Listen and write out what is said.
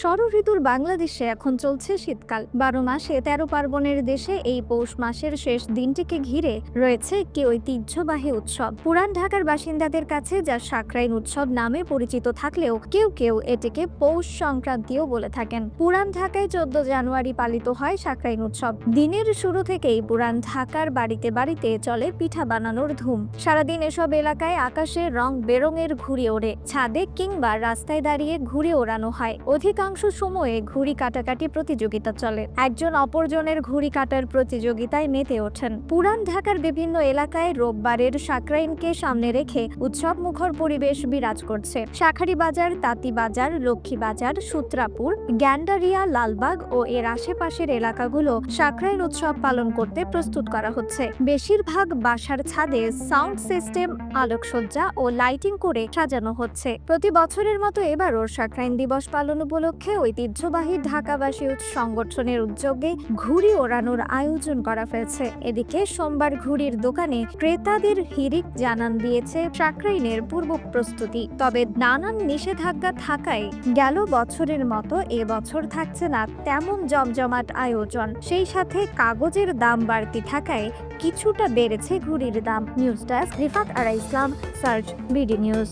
ষড় ঋতুর বাংলাদেশে এখন চলছে শীতকাল। বারো মাসে তেরো পার্বণের দেশে এই পৌষ মাসের শেষ দিনটিকে ঘিরে রয়েছে একটি ঐতিহ্যবাহী উৎসব। পুরান ঢাকার বাসিন্দাদের কাছে যা সাকরাইন উৎসব নামে পরিচিত থাকলেও কেউ কেউ এটিকে পৌষ সংক্রান্তিও বলে থাকেন। পুরান ঢাকায় চোদ্দ জানুয়ারি পালিত হয় সাকরাইন উৎসব। দিনের শুরু থেকেই পুরান ঢাকার বাড়িতে বাড়িতে চলে পিঠা বানানোর ধুম। সারাদিন এসব এলাকায় আকাশে রং বেরঙের ঘুরে ওড়ে। ছাদে কিংবা রাস্তায় দাঁড়িয়ে ঘুরে ওড়ানো হয়। অধিকাংশ সময়ে ঘুড়ি কাটাকাটি প্রতিযোগিতা চলে। একজন অপরজনের ঘুড়ি কাটার প্রতিযোগিতায় মেতে ওঠেন। পুরান ঢাকার বিভিন্ন এলাকায় রোববারের সাকরাইনকে সামনে রেখে উৎসব মুখর পরিবেশ বিরাজ করছে। শাখারি বাজার, তাঁতি বাজার, লক্ষ্মী বাজার, সূত্রাপুর, গ্যান্ডারিয়া, লালবাগ ও এর আশেপাশের এলাকাগুলো সাকরাইন উৎসব পালন করতে প্রস্তুত করা হচ্ছে। বেশিরভাগ বাসার ছাদে সাউন্ড সিস্টেম, আলোকসজ্জা ও লাইটিং করে সাজানো হচ্ছে। প্রতি বছরের মতো এবারও সাকরাইন দিবস পালন উপলক্ষে ঐতিহ্যবাহী ঢাকাবাসী সংগঠনের উদ্যোগে ঘুড়ি ওড়ানোর আয়োজন করা হয়েছে। এদিকে সোমবার ঘুড়ির দোকানে ক্রেতাদের হিরিক জানান দিয়েছে সাকরাইনের পূর্ব প্রস্তুতি। তবে নানান নিষেধাজ্ঞা থাকায় গেল বছরের মতো এবছর থাকছে না তেমন জমজমাট আয়োজন। সেই সাথে কাগজের দাম বাড়তি থাকায় কিছুটা বেড়েছে ঘুড়ির দাম। News desk Rifat Ara Islam, search BD news.